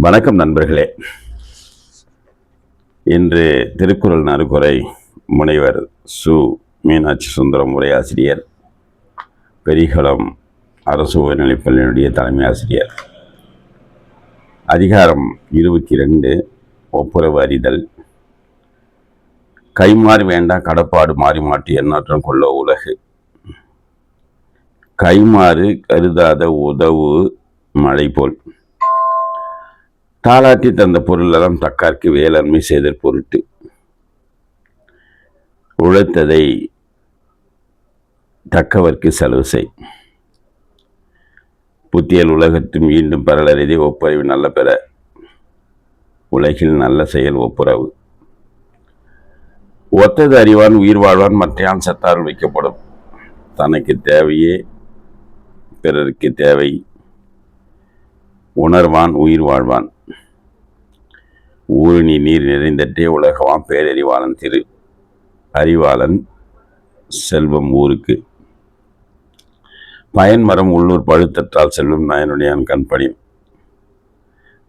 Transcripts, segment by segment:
வணக்கம் நண்பர்களே. இன்று திருக்குறள் நறுக்குறை முனைவர் சு. மீனாட்சி சுந்தரம் உரையாசிரியர் பெரிகலம் அரசு உயர்நிலைப்பள்ளியினுடைய தலைமை ஆசிரியர். அதிகாரம் இருபத்தி ரெண்டு ஒப்புரவு அறிதல். கைமாறு வேண்டாம் கடப்பாடு மாறி மாற்றி எண்ணாற்றம் கொள்ள உலகு. கைமாறு கருதாத உதவு மழை போல் தாளாட்டி தந்த பொருளெல்லாம் தக்கார்க்கு வேளாண்மை செய்தற் பொருட்டு உழைத்ததை தக்கவர்க்கு செலவு செய். புத்தியல் உலகத்தில் மீண்டும் பரலறிதி ஒப்புரவு நல்ல பெற. உலகில் நல்ல செயல் ஒப்புரவு. ஒத்தது அறிவான் உயிர் வாழ்வான் மற்றையான் சத்தால் வைக்கப்படும். தனக்கு தேவையே பிறருக்கு தேவை. உணர்வான் உயிர் வாழ்வான். ஊரணி நீர் நிறைந்தற்றே உலகவான் பேரறிவாளன் திரு அறிவாளன் செல்வம் ஊருக்கு. பயன்மரம் உள்ளூர் பழுத்தற்றால் செல்வம் நயனுடையான் கண்பணியும்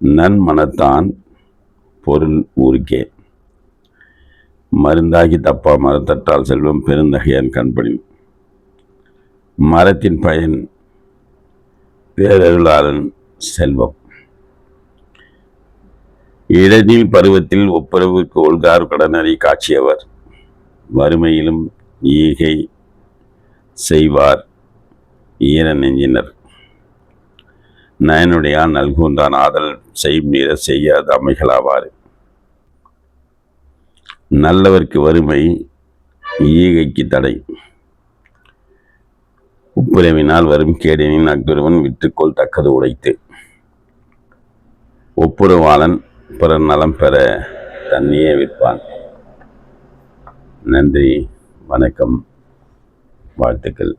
நன்மனத்தான் பொருள் ஊருக்கே. மருந்தாகி தப்பா மரத்தற்றால் செல்வம் பெருந்தகையான் கண்பணியும் மரத்தின் பயன் பேரருளாளன் செல்வம். இடைநீள் பருவத்தில் ஒப்புரவுக்கு ஒழுகார் கடனறி காட்சியவர். வறுமையிலும் ஈகை செய்வார் ஈர நெஞ்சினர். நயனுடையான் நல்குந்தான் ஆதல் செய்யும் நீர செய்யாத அமைகளாவார் நல்லவர்க்கு வறுமை ஈகைக்கு தடை. ஒப்புரவினால் வரும் கேடனின் அக்குருவன் விற்றுக்கோள் தக்கது உடைத்து. ஒப்புரவாளன் பிறர் நலம் பெற தண்ணியே விற்பான். நன்றி வணக்கம் வாழ்த்துக்கள்.